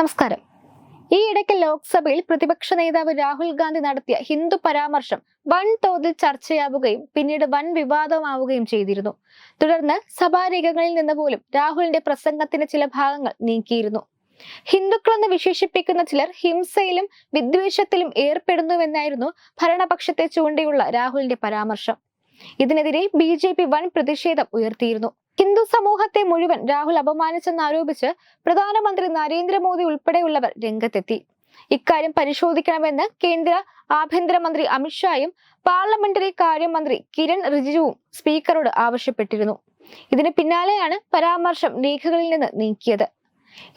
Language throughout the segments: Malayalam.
നമസ്കാരം. ഈ ഇടയ്ക്ക് ലോക്സഭയിൽ പ്രതിപക്ഷ നേതാവ് രാഹുൽ ഗാന്ധി നടത്തിയ ഹിന്ദു പരാമർശം വൻ തോതിൽ ചർച്ചയാവുകയും പിന്നീട് വൻ വിവാദമാവുകയും ചെയ്തിരുന്നു. തുടർന്ന് സഭാരേഖകളിൽ നിന്ന് പോലും രാഹുലിന്റെ പ്രസംഗത്തിന്റെ ചില ഭാഗങ്ങൾ നീക്കിയിരുന്നു. ഹിന്ദുക്കളെന്ന് വിശേഷിപ്പിക്കുന്ന ചിലർ ഹിംസയിലും വിദ്വേഷത്തിലും ഏർപ്പെടുന്നുവെന്നായിരുന്നു ഭരണപക്ഷത്തെ ചൂണ്ടിയുള്ള രാഹുലിന്റെ പരാമർശം. ഇതിനെതിരെ ബി ജെ പി വൻ പ്രതിഷേധം ഉയർത്തിയിരുന്നു. ഹിന്ദു സമൂഹത്തെ മുഴുവൻ രാഹുൽ അപമാനിച്ചെന്നാരോപിച്ച് പ്രധാനമന്ത്രി നരേന്ദ്രമോദി ഉൾപ്പെടെയുള്ളവർ രംഗത്തെത്തി. ഇക്കാര്യം പരിശോധിക്കണമെന്ന് കേന്ദ്ര ആഭ്യന്തരമന്ത്രി അമിത്ഷായും പാർലമെന്ററി കാര്യമന്ത്രി കിരൺ റിജിജുവും സ്പീക്കറോട് ആവശ്യപ്പെട്ടിരുന്നു. ഇതിന് പിന്നാലെയാണ് പരാമർശം രേഖകളിൽ നിന്ന് നീക്കിയത്.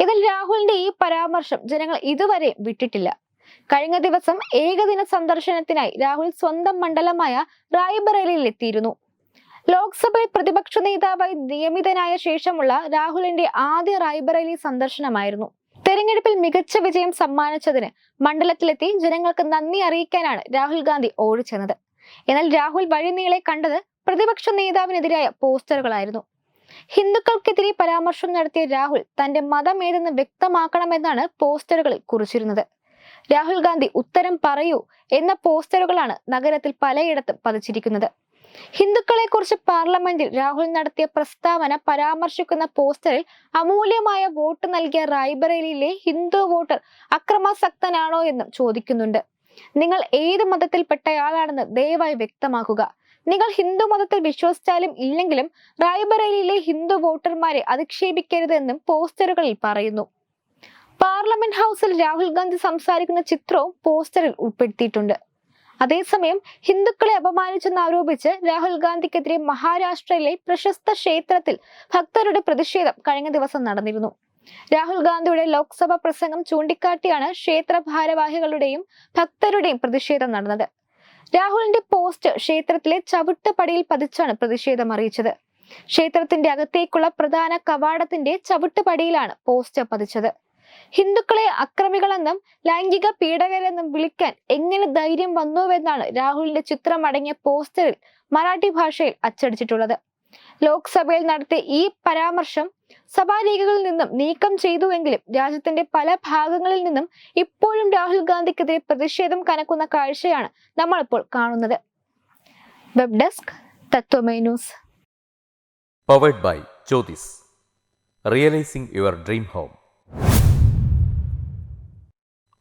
ഇതിൽ രാഹുലിന്റെ ഈ പരാമർശം ജനങ്ങൾ ഇതുവരെ വിട്ടിട്ടില്ല. കഴിഞ്ഞ ദിവസം ഏകദിന സന്ദർശനത്തിനായി രാഹുൽ സ്വന്തം മണ്ഡലമായ റായ്ബറേലിയിൽ എത്തിയിരുന്നു ലോക്സഭയിൽ പ്രതിപക്ഷ നേതാവായി നിയമിതനായ ശേഷമുള്ള രാഹുലിന്റെ ആദ്യ റായ്ബറേലി സന്ദർശനമായിരുന്നു. തെരഞ്ഞെടുപ്പിൽ മികച്ച വിജയം സമ്മാനിച്ചതിന് മണ്ഡലത്തിലെത്തി ജനങ്ങൾക്ക് നന്ദി അറിയിക്കാനാണ് രാഹുൽ ഗാന്ധി ഓടിച്ചെന്നത്. എന്നാൽ രാഹുൽ വഴിനീളെ കണ്ടത് പ്രതിപക്ഷ നേതാവിനെതിരായ പോസ്റ്ററുകളായിരുന്നു. ഹിന്ദുക്കൾക്കെതിരെ പരാമർശം നടത്തിയ രാഹുൽ തന്റെ മതം ഏതെന്ന് വ്യക്തമാക്കണമെന്നാണ് പോസ്റ്ററുകളിൽ കുറിച്ചിരുന്നത്. രാഹുൽ ഗാന്ധി ഉത്തരം പറയൂ എന്ന പോസ്റ്ററുകളാണ് നഗരത്തിൽ പലയിടത്തും പതിച്ചിരിക്കുന്നത്. ഹിന്ദുക്കളെ കുറിച്ച് പാർലമെന്റിൽ രാഹുൽ നടത്തിയ പ്രസ്താവന പരാമർശിക്കുന്ന പോസ്റ്ററിൽ അമൂല്യമായ വോട്ട് നൽകിയ റായ്ബറേലിയിലെ ഹിന്ദു വോട്ടർ അക്രമാസക്തനാണോ എന്നും ചോദിക്കുന്നുണ്ട്. നിങ്ങൾ ഏത് മതത്തിൽപ്പെട്ടയാളാണെന്ന് ദയവായി വ്യക്തമാക്കുക. നിങ്ങൾ ഹിന്ദു മതത്തിൽ വിശ്വസിച്ചാലും ഇല്ലെങ്കിലും റായ്ബറേലിയിലെ ഹിന്ദു വോട്ടർമാരെ അധിക്ഷേപിക്കരുതെന്നും പോസ്റ്ററുകളിൽ പറയുന്നു. പാർലമെന്റ് ഹൗസിൽ രാഹുൽ ഗാന്ധി സംസാരിക്കുന്ന ചിത്രവും പോസ്റ്ററിൽ ഉൾപ്പെടുത്തിയിട്ടുണ്ട്. അതേസമയം ഹിന്ദുക്കളെ അപമാനിച്ചെന്ന് ആരോപിച്ച് രാഹുൽ ഗാന്ധിക്കെതിരെ മഹാരാഷ്ട്രയിലെ പ്രശസ്ത ക്ഷേത്രത്തിൽ ഭക്തരുടെ പ്രതിഷേധം കഴിഞ്ഞ ദിവസം നടന്നിരുന്നു. രാഹുൽ ഗാന്ധിയുടെ ലോക്സഭാ പ്രസംഗം ചൂണ്ടിക്കാട്ടിയാണ് ക്ഷേത്ര ഭാരവാഹികളുടെയും ഭക്തരുടെയും പ്രതിഷേധം നടന്നത്. രാഹുലിന്റെ പോസ്റ്റ് ക്ഷേത്രത്തിലെ ചവിട്ടുപടിയിൽ പതിച്ചാണ് പ്രതിഷേധം അറിയിച്ചത്. ക്ഷേത്രത്തിന്റെ അകത്തേക്കുള്ള പ്രധാന കവാടത്തിന്റെ ചവിട്ടുപടിയിലാണ് പോസ്റ്റ് പതിച്ചത്. ഹിന്ദുക്കളെ അക്രമികളെന്നും ലൈംഗിക പീഡകരെന്നും വിളിക്കാൻ എങ്ങനെ ധൈര്യം വന്നുവെന്നാണ് രാഹുലിന്റെ ചിത്രം അടങ്ങിയ പോസ്റ്ററിൽ മറാഠി ഭാഷയിൽ അച്ചടിച്ചിട്ടുള്ളത്. ലോക്സഭയിൽ നടത്തിയ ഈ പരാമർശം സഭാരേഖകളിൽ നിന്നും നീക്കം ചെയ്തുവെങ്കിലും രാജ്യത്തിന്റെ പല ഭാഗങ്ങളിൽ നിന്നും ഇപ്പോഴും രാഹുൽ ഗാന്ധിക്കെതിരെ പ്രതിഷേധം കനക്കുന്ന കാഴ്ചയാണ് നമ്മളിപ്പോൾ കാണുന്നത്. Web desk Tatwamayi news. Powered by Jyothis realising your dream home